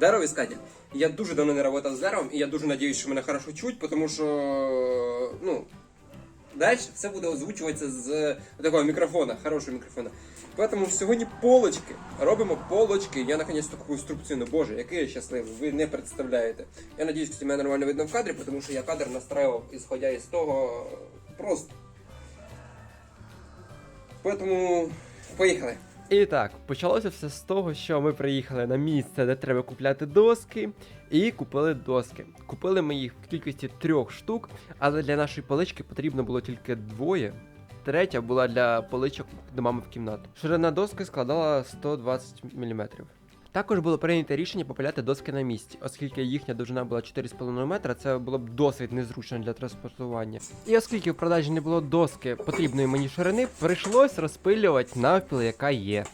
Дерево іскатель. Я дуже давно не працював з деревом, і я дуже сподіваюся, що мене хорошо чуть, тому що, ну, далі все буде озвучуватися з такого мікрофона, хорошого мікрофона. Поэтому сьогодні полочки. Робимо полочки. Я наконец таку інструкцію. Ну боже, який я щасливий, ви не представляєте. Я надіюсь, що мене нормально видно в кадрі, тому що я кадр настраював, ісходя із того просто. Поэтому поїхали. І так, почалося все з того, що ми приїхали на місце, де треба купляти доски, і купили доски. Купили ми їх в кількості трьох штук, але для нашої полички потрібно було тільки двоє. Третя була для поличок до мами в кімнату. Ширина доски складала 120 мм. Також було прийнято рішення попиляти доски на місці, оскільки їхня довжина була 4,5 метра, це було б досить незручно для транспортування. І оскільки в продажі не було доски потрібної мені ширини, прийшлось розпилювати навпіл, яка є.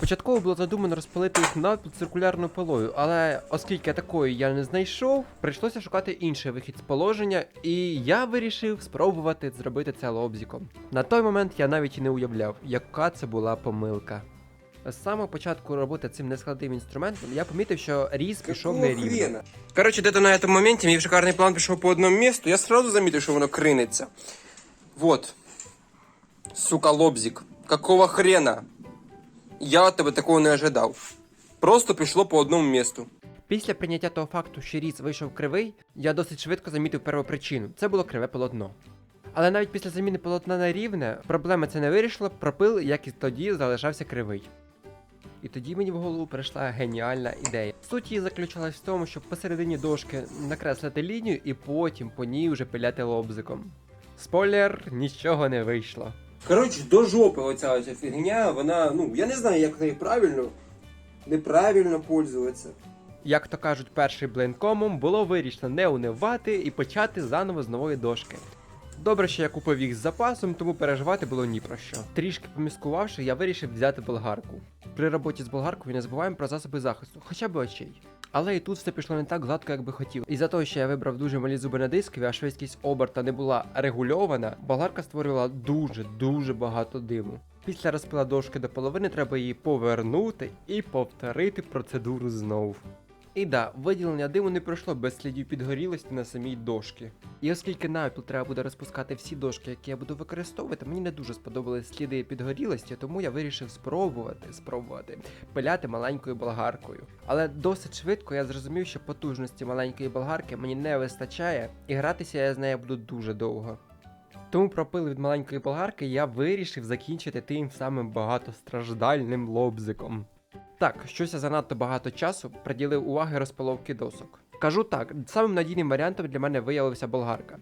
Початково було задумано розпилити їх навпіл циркулярною пилою, але оскільки такої я не знайшов, прийшлося шукати інший вихід з положення, і я вирішив спробувати зробити це лобзиком. На той момент я навіть і не уявляв, яка це була помилка. З самого початку роботи цим нескладним інструментом я помітив, що різ пішов нерівно. хрена? Короче, где-то на этом моменте мій шикарний план пішов по одному месту. Я сразу заметил, що воно криниться. Вот. Сука, лобзик. Какого хрена? Я от тебе такого не ожидав. Просто пішло по одному месту. Після прийняття того факту, що різ вийшов кривий, я досить швидко замітив первопричину. Це було криве полотно. Але навіть після заміни полотна на рівне, проблеми це не вирішило, пропил, як і тоді, залишався кривий. І тоді мені в голову прийшла геніальна ідея. Суть її заключалась в тому, щоб посередині дошки накреслити лінію і потім по ній вже пиляти лобзиком. Спойлер, нічого не вийшло. Коротше, до жопи оця оця фігня, вона, ну, я не знаю, як нею правильно, неправильно пользуватися. Як то кажуть, перший блинкомом було вирішено не унивати і почати заново з нової дошки. Добре, що я купив їх з запасом, тому переживати було ні про що. Трішки поміскувавши, я вирішив взяти болгарку. При роботі з болгаркою не забуваємо про засоби захисту, хоча б очей. Але і тут все пішло не так гладко, як би хотів. Із-за того, що я вибрав дуже малі зуби на дискові, а швидкість оберта не була регульована, болгарка створювала дуже дуже багато диму. Після розпила дошки до половини треба її повернути і повторити процедуру знову. І да, виділення диму не пройшло без слідів підгорілості на самій дошці. І оскільки навпіл треба буде розпускати всі дошки, які я буду використовувати, мені не дуже сподобались сліди підгорілості, тому я вирішив спробувати, спробувати пиляти маленькою болгаркою. Але досить швидко я зрозумів, що потужності маленької болгарки мені не вистачає, і гратися я з нею буду дуже довго. Тому пропили від маленької болгарки я вирішив закінчити тим самим багатостраждальним лобзиком. Так, щось я занадто багато часу приділив уваги розпиловки досок. Кажу так, самим надійним варіантом для мене виявилася болгарка.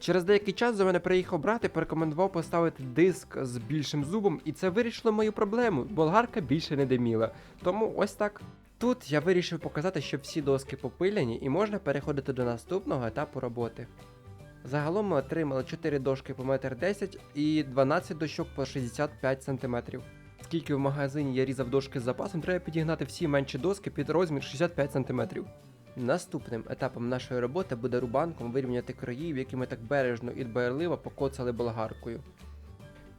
Через деякий час до мене приїхав брат і порекомендував поставити диск з більшим зубом, і це вирішило мою проблему. Болгарка більше не диміла. Тому ось так. Тут я вирішив показати, що всі доски попиляні і можна переходити до наступного етапу роботи. Загалом ми отримали 4 дошки по 1,10 м і 12 дощок по 65 см. Скільки в магазині я різав дошки з запасом, треба підігнати всі менші доски під розмір 65 см. Наступним етапом нашої роботи буде рубанком вирівняти країв, які ми так бережно і дбайливо покоцали болгаркою.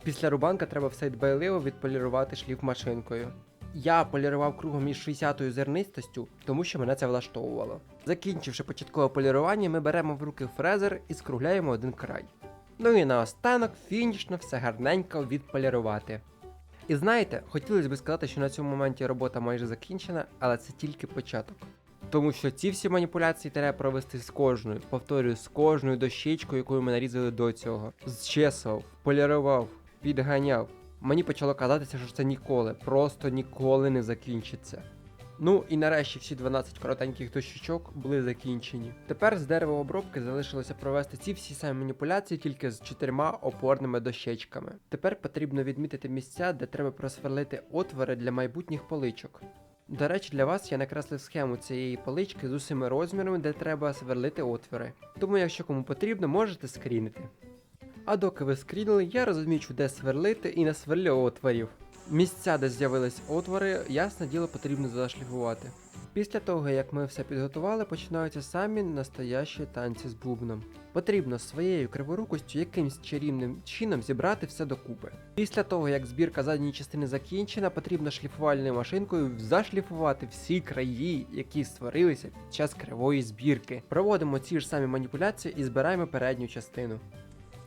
Після рубанка треба все дбайливо відполірувати шліф машинкою. Я полірував кругом між 60-ю зернистостю, тому що мене це влаштовувало. Закінчивши початкове полірування, ми беремо в руки фрезер і скругляємо один край. Ну і наостанок фінішно все гарненько відполірувати. І знаєте, хотілося б сказати, що на цьому моменті робота майже закінчена, але це тільки початок. Тому що ці всі маніпуляції треба провести з кожною, повторюю, з кожною дощечкою, яку ми нарізали до цього. Зчесував, полірував, підганяв. Мені почало казатися, що це ніколи, просто ніколи не закінчиться. Ну і нарешті всі 12 коротеньких дощечок були закінчені. Тепер з деревообробки залишилося провести ці всі самі маніпуляції тільки з чотирма опорними дощечками. Тепер потрібно відмітити місця, де треба просверлити отвори для майбутніх поличок. До речі, для вас я накреслив схему цієї полички з усіма розмірами, де треба сверлити отвори. Тому, якщо кому потрібно, можете скрінити. А доки ви скрінили, я розумію, де сверлити і насверлю отворів. Місця, де з'явились отвори, ясне діло потрібно зашліфувати. Після того, як ми все підготували, починаються самі настоящі танці з бубном. Потрібно своєю криворукостю якимсь чарівним чином зібрати все докупи. Після того, як збірка задньої частини закінчена, потрібно шліфувальною машинкою зашліфувати всі краї, які створилися під час кривої збірки. Проводимо ці ж самі маніпуляції і збираємо передню частину.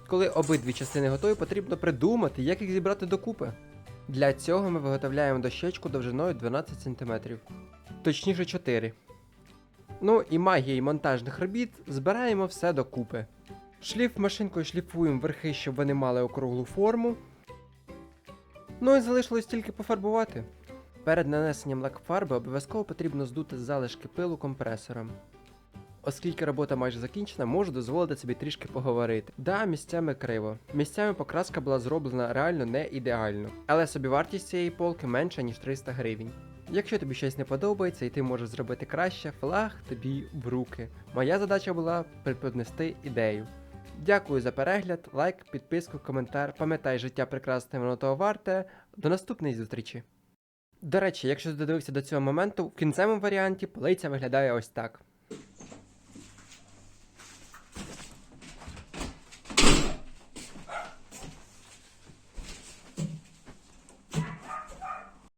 Коли обидві частини готові, потрібно придумати, як їх зібрати докупи. Для цього ми виготовляємо дощечку довжиною 12 см, точніше 4. Ну і магією монтажних робіт збираємо все докупи. Шліф машинкою шліфуємо верхи, щоб вони мали округлу форму. Ну і залишилось тільки пофарбувати. Перед нанесенням лакфарби обов'язково потрібно здути залишки пилу компресором. Оскільки робота майже закінчена, можу дозволити собі трішки поговорити. Да, місцями криво. Місцями покраска була зроблена реально не ідеально, але собівартість цієї полки менша, ніж 300 гривень. Якщо тобі щось не подобається і ти можеш зробити краще, флаг тобі в руки. Моя задача була преподнести ідею. Дякую за перегляд, лайк, підписку, коментар. Пам'ятай, життя прекрасне, воно того варте. До наступної зустрічі. До речі, якщо додивився до цього моменту, в кінцевому варіанті полиця виглядає ось так.